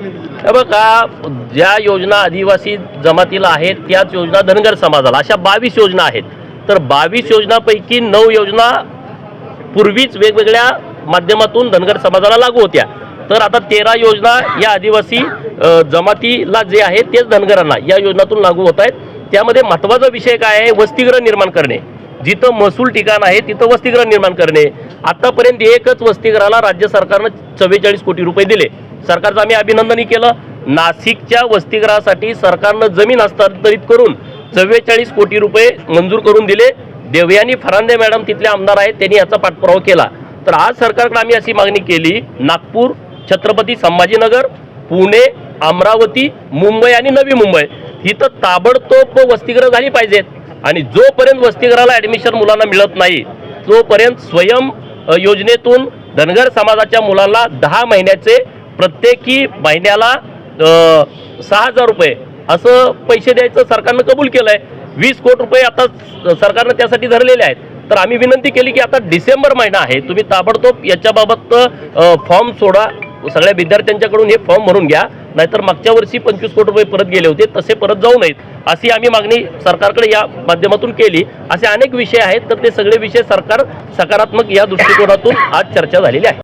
हे बघा ज्या योजना आदिवासी जमातीला आहेत त्याच योजना धनगर समाजाला. अशा बावीस योजना आहेत. तर बावीस योजनापैकी नऊ योजना पूर्वीच वेगवेगळ्या माध्यमातून धनगर समाजाला लागू होत्या. तर आता तेरा योजना या आदिवासी जमातीला जे आहे तेच धनगरांना या योजनातून लागू होत आहेत. त्यामध्ये महत्त्वाचा विषय काय आहे? वसतिगृह निर्माण करणे. जिथं महसूल ठिकाण आहे तिथं वसतिगृह निर्माण करणे. आतापर्यंत एकच वसतिगृहाला राज्य सरकारनं चव्वेचाळीस कोटी रुपये दिले. सरकारचं आम्ही अभिनंदनही केलं. नाशिकच्या वसतिगृहासाठी सरकारनं जमीन हस्तांतरित करून चव्वेचाळीस कोटी रुपये मंजूर करून दिले. देवयानी फरांदे मॅडम तिथले आमदार आहेत त्यांनी याचा पाठपुरावा केला. तर आज सरकारकडे आम्ही अशी मागणी केली नागपूर छत्रपती संभाजीनगर पुणे अमरावती मुंबई आणि नवी मुंबई. इथं ताबडतोब वसतिगृह झाली पाहिजेत. आणि जोपर्यंत वसतिगृहाला ॲडमिशन मुलांना मिळत नाही तोपर्यंत स्वयं योजनेतून धनगर समाजाच्या मुलांना दहा महिन्याचे प्रत्येकी महिन्याला सहा हजार रुपये. असं पैसे द्यायचं सरकारनं कबूल केलं आहे वीस कोटी रुपये आता सरकारनं त्यासाठी धरलेले आहेत. तर आम्ही विनंती केली की आता डिसेंबर महिना आहे. तुम्ही ताबडतोब याच्याबाबत फॉर्म सोडा. सगळ्या विद्यार्थ्यांच्याकडून हे फॉर्म भरून घ्या. नाहीतर मागच्या वर्षी पंचवीस कोटी रुपये परत गेले होते. तसे परत जाऊ नयेत. अशी आम्ही मागणी सरकारकडे या माध्यमातून केली. असे अनेक विषय आहेत. तर ते सगळे विषय सरकार सकारात्मक या दृष्टिकोनातून आज चर्चा झालेली आहे.